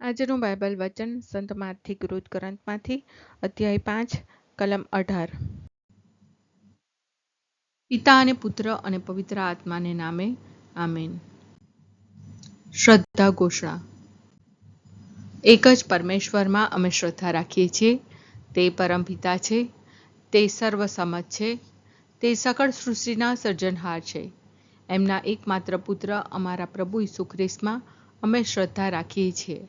આજનું બાઇબલ વચન સંત માર્થી ગૃત ગ્રંથમાંથી, અધ્યાય પાંચ, કલમ અઢાર. પિતા અને પુત્ર અને પવિત્ર આત્માને નામે, આમેન. શ્રદ્ધા ઘોષણા. એક જ પરમેશ્વરમાં અમે શ્રદ્ધા રાખીએ છીએ, તે પરમ પિતા છે, તે સર્વસમજ છે, તે સકળ સૃષ્ટિના સર્જનહાર છે. એમના એકમાત્ર પુત્ર અમારા પ્રભુ ઈસુ ખ્રિસ્તમાં અમે શ્રદ્ધા રાખીએ છીએ.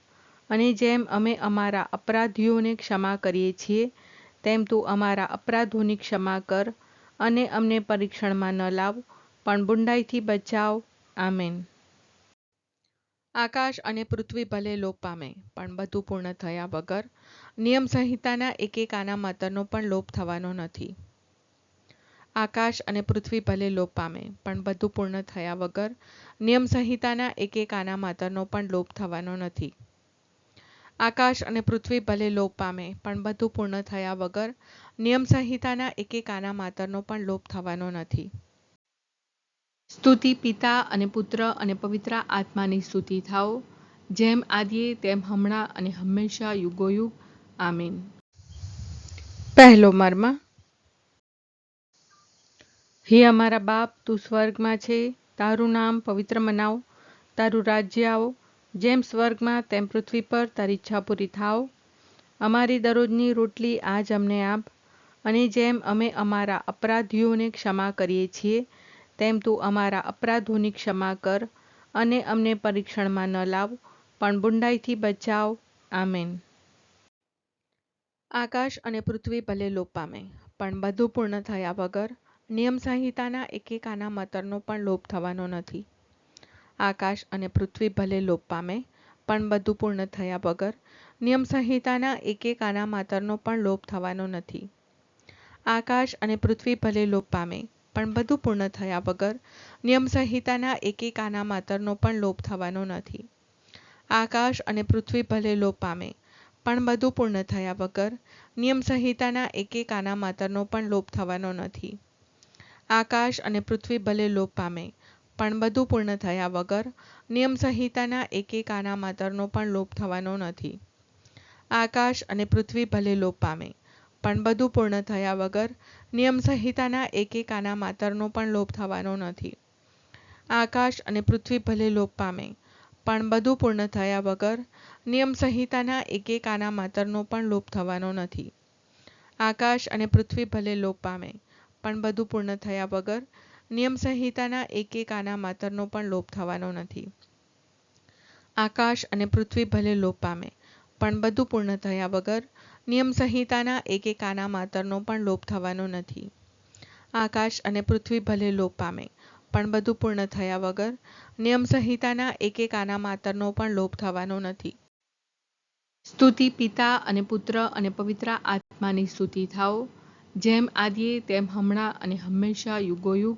અને જેમ અમે અમારા અપરાધીઓને ક્ષમા કરીએ છીએ, તેમ તું અમારા અપરાધોની ક્ષમા કર અને અમને પરીક્ષણમાં ન લાવ, પણ બુંડાઈથી બચાવ. આમેન. આકાશ અને પૃથ્વી ભલે લોપ પામે પણ બધું પૂર્ણ થયા વગર નિયમ સંહિતાના એક એક આના માતરનો પણ લોપ થવાનો નથી. આકાશ અને પૃથ્વી ભલે લોપ પામે પણ બધું પૂર્ણ થયા વગર નિયમ સંહિતાના એક એક આના માતરનો પણ લોપ થવાનો નથી. આકાશ અને પૃથ્વી ભલે લોપ પામે, પણ બધું પૂર્ણ થયા વગર નિયમ સંહિતાના એક આના માતરનો પણ લોપ થવાનો નથી. સ્તુતિ પિતા અને પુત્ર અને પવિત્ર આત્માની સ્તુતિ થાઓ. જેમ આદિએ, તેમ હમણાં અને હંમેશા યુગોયુગ. આમીન. પહેલો મર્મ. હે અમારા બાપ, તું સ્વર્ગમાં છે. તારું નામ પવિત્ર મનાવ. તારું રાજ્ય આવો. જેમ સ્વર્ગમાં તેમ પૃથ્વી પર તારી ઈચ્છા પૂરી થાવ. અમારી દરરોજની રોટલી આજ અમને આપ. અને જેમ અમે અમારા અપરાધીઓને ક્ષમા કરીએ છીએ, તેમ તું અમારા અપરાધોની ક્ષમા કર અને અમને પરીક્ષણમાં ન લાવ, પણ બુંડાઈથી બચાવ. આમેન. આકાશ અને પૃથ્વી ભલે લોપ પામે પણ બધું પૂર્ણ થયા વગર નિયમ સંહિતાના એક એક મતરનો પણ લોપ થવાનો નથી. આકાશ અને પૃથ્વી ભલે લોપ પામે, પણ બધું પૂર્ણ થયા વગર નિયમ સંહિતાના એક એક આના માતરનો પણ લોપ થવાનો નથી. આકાશ અને પૃથ્વી ભલે લોપ પામે, પણ બધું પૂર્ણ થયા વગર નિયમ સંહિતાના એક એક આના માતરનો પણ લોપ થવાનો નથી. આકાશ અને પૃથ્વી ભલે લોપ પામે, પણ બધું પૂર્ણ થયા વગર નિયમ સંહિતાના એક એક આના માતરનો પણ લોપ થવાનો નથી. આકાશ અને પૃથ્વી ભલે લોપ પામે પણ બધું પૂર્ણ થયા વગર નિયમ સંહિતાના એક આના માતરનો પણ લોપ થવાનો નથી. આકાશ અને પૃથ્વી ભલે લોપ પામે, પણ બધું પૂર્ણ થયા વગર નિયમ સંહિતાના એક આના માતરનો પણ લોપ થવાનો નથી. આકાશ અને પૃથ્વી ભલે લોપ પામે, પણ બધું પૂર્ણ થયા વગર નિયમ સંહિતાના એક આના માતરનો પણ લોપ થવાનો નથી. આકાશ અને પૃથ્વી ભલે લોપ પામે, પણ બધું પૂર્ણ થયા વગર નિયમ સંહિતાના એક એક આના માતરનો પણ લોપ થવાનો નથી. આકાશ અને પૃથ્વી ભલે લોપ પામે, પણ બધું પૂર્ણ થયા વગર નિયમ સંહિતાના એક એક આના માતરનો પણ લોપ થવાનો નથી. આકાશ અને પૃથ્વી ભલે લોપ પામે, પણ બધું પૂર્ણ થયા વગર નિયમ સંહિતાના એક એક આના માતરનો પણ લોપ થવાનો નથી. સ્તુતિ પિતા અને પુત્ર અને પવિત્ર આત્માની સ્તુતિ થાઓ, જેમ આદિએ તેમ હમણાં અને હંમેશા યુગોયુગ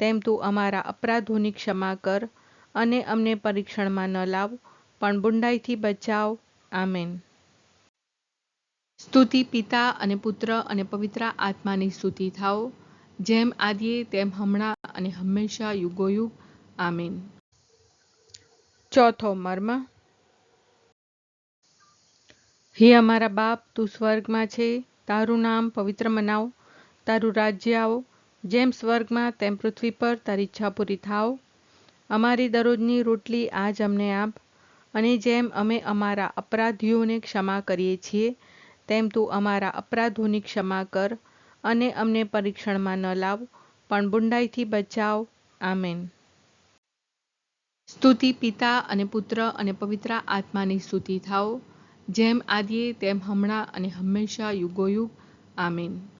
તેમ તું અમારા અપરાધોની ક્ષમા કર અને અમને પરીક્ષણમાં ન લાવ, પણ બુંડાઈથી બચાવ. આમેન. સ્તુતિ પિતા અને પુત્ર અને પવિત્ર આત્માની સ્તુતિ થાઓ. જેમ આદિએ, તેમ હમણાં અને હંમેશા યુગોયુગ. આમેન. ચોથો મર્મ. હે અમારા બાપ, તું સ્વર્ગમાં છે. તારું નામ પવિત્ર મનાવ. તારું રાજ્ય આવો. જેમ સ્વર્ગમાં તેમ પૃથ્વી પર તારી ઈચ્છા પૂરી થાવ. અમારી દરરોજની રોટલી આજ અમને આપ. અને જેમ અમે અમારા અપરાધીઓને ક્ષમા કરીએ છીએ, તેમ તું અમારા અપરાધોની ક્ષમા કર અને અમને પરીક્ષણમાં ન લાવ, પણ બુંડાઈથી બચાવ. આમેન. સ્તુતિ પિતા અને પુત્ર અને પવિત્ર આત્માની સ્તુતિ થાઓ. જેમ આદિએ, તેમ હમણાં અને હંમેશા યુગોયુગ. આમીન.